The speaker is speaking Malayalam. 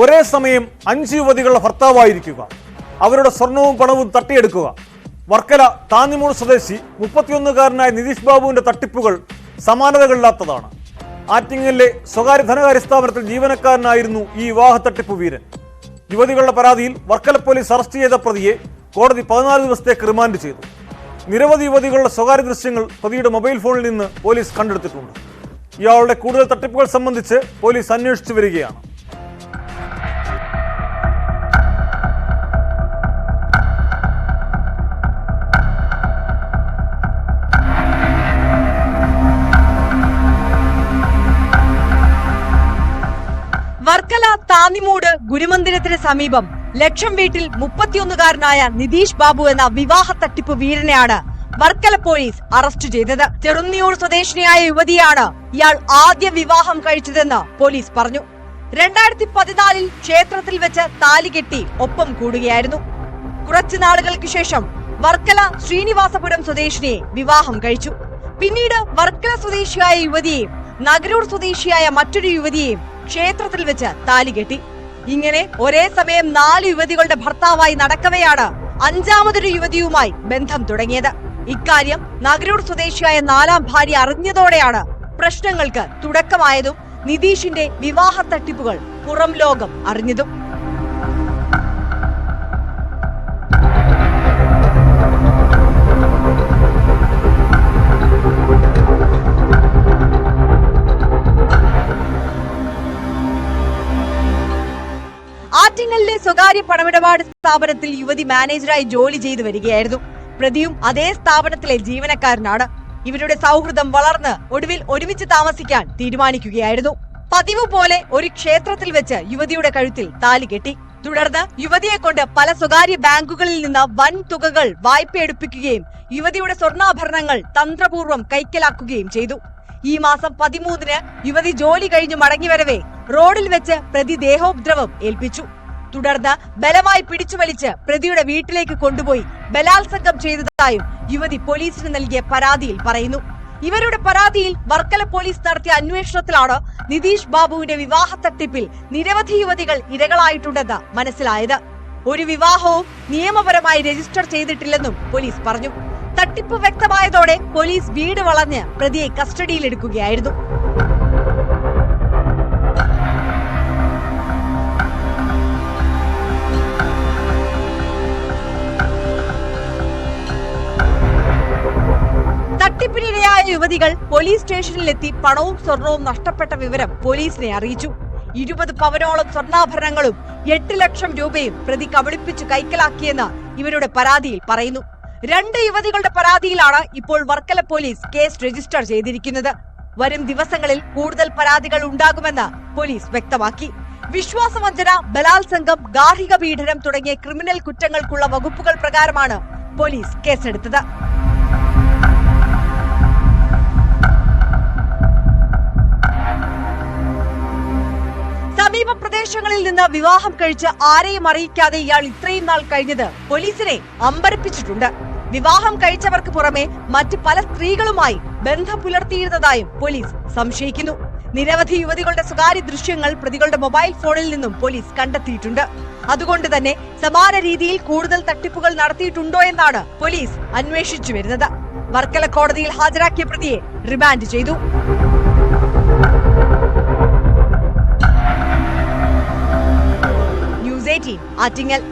ഒരേ സമയം അഞ്ച് യുവതികളുടെ ഭർത്താവായിരിക്കുക. അവരുടെ സ്വർണവും പണവും തട്ടിയെടുക്കുക. വർക്കല താന്നിമൂൾ സ്വദേശി മുപ്പത്തിയൊന്നുകാരനായ നിതീഷ് ബാബുവിന്റെ തട്ടിപ്പുകൾ സമാനതകളില്ലാത്തതാണ്. ആറ്റിങ്ങലിലെ സ്വകാര്യ ധനകാര്യ സ്ഥാപനത്തിൽ ജീവനക്കാരനായിരുന്നു ഈ വിവാഹ തട്ടിപ്പ് വീരൻ. യുവതികളുടെ പരാതിയിൽ വർക്കല പോലീസ് അറസ്റ്റ് ചെയ്ത പ്രതിയെ കോടതി പതിനാല് ദിവസത്തേക്ക് റിമാൻഡ് ചെയ്തു. നിരവധി യുവതികളുടെ സ്വകാര്യ ദൃശ്യങ്ങൾ പ്രതിയുടെ മൊബൈൽ ഫോണിൽ നിന്ന് പോലീസ് കണ്ടെടുത്തിട്ടുണ്ട്. ഇയാളുടെ കൂടുതൽ തട്ടിപ്പുകൾ സംബന്ധിച്ച് പോലീസ് അന്വേഷിച്ചു വരികയാണ്. താന്നിമൂട് ഗുരുമന്ദിരത്തിന് സമീപം ലക്ഷം വീട്ടിൽ മുപ്പത്തിയൊന്നുകാരനായ നിതീഷ് ബാബു എന്ന വിവാഹ തട്ടിപ്പ് വീരനെയാണ് വർക്കല പോലീസ് അറസ്റ്റ് ചെയ്തത്. ചെറുന്നിയൂർ സ്വദേശിനിയായ യുവതിയാണ് ഇയാൾ ആദ്യ വിവാഹം കഴിച്ചതെന്ന് പോലീസ് പറഞ്ഞു. രണ്ടായിരത്തി പതിനാലിൽ ക്ഷേത്രത്തിൽ വെച്ച് താലി കെട്ടി ഒപ്പം കൂടുകയായിരുന്നു. കുറച്ചു നാളുകൾക്ക് ശേഷം വർക്കല ശ്രീനിവാസപുരം സ്വദേശിനിയെ വിവാഹം കഴിച്ചു. പിന്നീട് വർക്കല സ്വദേശിയായ യുവതിയെയും നഗരൂർ സ്വദേശിയായ മറ്റൊരു യുവതിയെയും ക്ഷേത്രത്തിൽ വെച്ച് താലി കെട്ടി. ഇങ്ങനെ ഒരേ സമയം നാല് യുവതികളുടെ ഭർത്താവായി നടക്കവെയാണ് അഞ്ചാമതൊരു യുവതിയുമായി ബന്ധം തുടങ്ങിയത്. ഇക്കാര്യം നഗരൂർ സ്വദേശിയായ നാലാം ഭാര്യ അറിഞ്ഞതോടെയാണ് പ്രശ്നങ്ങൾക്ക് തുടക്കമായതും നിതീഷിന്റെ വിവാഹ തട്ടിപ്പുകൾ പുറം ലോകം അറിഞ്ഞതും. ആറ്റിങ്ങലിലെ സ്വകാര്യ പണമിടപാട് സ്ഥാപനത്തിൽ യുവതി മാനേജറായി ജോലി ചെയ്തു വരികയായിരുന്നു. പ്രതിയും അതേ സ്ഥാപനത്തിലെ ജീവനക്കാരനാണ്. ഇവരുടെ സൗഹൃദം വളർന്ന് ഒടുവിൽ ഒരുമിച്ച് താമസിക്കാൻ തീരുമാനിക്കുകയായിരുന്നു. പതിവ് പോലെ ഒരു ക്ഷേത്രത്തിൽ വെച്ച് യുവതിയുടെ കഴുത്തിൽ താലി കെട്ടി. തുടർന്ന് യുവതിയെ കൊണ്ട് പല സ്വകാര്യ ബാങ്കുകളിൽ നിന്ന് വൻ തുകകൾ വായ്പയെടുപ്പിക്കുകയും യുവതിയുടെ സ്വർണാഭരണങ്ങൾ തന്ത്രപൂർവം കൈക്കലാക്കുകയും ചെയ്തു. ഈ മാസം പതിമൂന്നിന് യുവതി ജോലി കഴിഞ്ഞ് മടങ്ങിവരവേ റോഡിൽ വെച്ച് പ്രതി ദേഹോപദ്രവം ഏൽപ്പിച്ചു. തുടർന്ന് ബലമായി പിടിച്ചുവലിച്ച് പ്രതിയുടെ വീട്ടിലേക്ക് കൊണ്ടുപോയി ബലാത്സംഗം ചെയ്തതായും യുവതി പോലീസിന് നൽകിയ പരാതിയിൽ പറയുന്നു. ഇവരുടെ പരാതിയിൽ വർക്കല പോലീസ് നടത്തിയ അന്വേഷണത്തിലാണ് നിതീഷ് ബാബുവിന്റെ വിവാഹ തട്ടിപ്പിൽ നിരവധി യുവതികൾ ഇരകളായിട്ടുണ്ടെന്ന് മനസ്സിലായത്. ഒരു വിവാഹവും നിയമപരമായി രജിസ്റ്റർ ചെയ്തിട്ടില്ലെന്നും പോലീസ് പറഞ്ഞു. തട്ടിപ്പ് വ്യക്തമായതോടെ പോലീസ് വീട് വളഞ്ഞ് പ്രതിയെ കസ്റ്റഡിയിലെടുക്കുകയായിരുന്നു. യുവതികൾ പോലീസ് സ്റ്റേഷനിലെത്തി പണവും സ്വർണവും നഷ്ടപ്പെട്ട വിവരം പോലീസിനെ അറിയിച്ചു. ഇരുപത് പവനോളം സ്വർണാഭരണങ്ങളും എട്ട് ലക്ഷം രൂപയും പ്രതി കബളിപ്പിച്ച് കൈക്കലാക്കിയെന്ന് ഇവരുടെ പരാതിയിൽ പറയുന്നു. രണ്ട് യുവതികളുടെ പരാതിയിലാണ് ഇപ്പോൾ വർക്കല പോലീസ് കേസ് രജിസ്റ്റർ ചെയ്തിരിക്കുന്നത്. വരും ദിവസങ്ങളിൽ കൂടുതൽ പരാതികൾ ഉണ്ടാകുമെന്ന് പോലീസ് വ്യക്തമാക്കി. വിശ്വാസവഞ്ചന ബലാത്സംഗം ഗാർഹിക പീഡനം തുടങ്ങിയ ക്രിമിനൽ കുറ്റങ്ങൾക്കുള്ള വകുപ്പുകൾ പ്രകാരമാണ് പോലീസ് കേസെടുത്തത്. നിന്ന് വിവാഹം കഴിച്ച് ആരെയും അറിയിക്കാതെ ഇയാൾ ഇത്രയും നാൾ കഴിഞ്ഞത് പോലീസിനെ അമ്പരപ്പിച്ചിട്ടുണ്ട്. വിവാഹം കഴിച്ചവർക്ക് പുറമെ മറ്റ് പല സ്ത്രീകളുമായി ബന്ധം പുലർത്തിയിരുന്നതായും പോലീസ് സംശയിക്കുന്നു. നിരവധി യുവതികളുടെ സ്വകാര്യ ദൃശ്യങ്ങൾ പ്രതികളുടെ മൊബൈൽ ഫോണിൽ നിന്നും പോലീസ് കണ്ടെത്തിയിട്ടുണ്ട്. അതുകൊണ്ട് തന്നെ സമാന രീതിയിൽ കൂടുതൽ തട്ടിപ്പുകൾ നടത്തിയിട്ടുണ്ടോ എന്നാണ് പോലീസ് അന്വേഷിച്ചു വരുന്നത്. വർക്കല കോടതിയിൽ ഹാജരാക്കിയ പ്രതിയെ റിമാൻഡ് ചെയ്തു. ആറ്റിങ്ങൽ.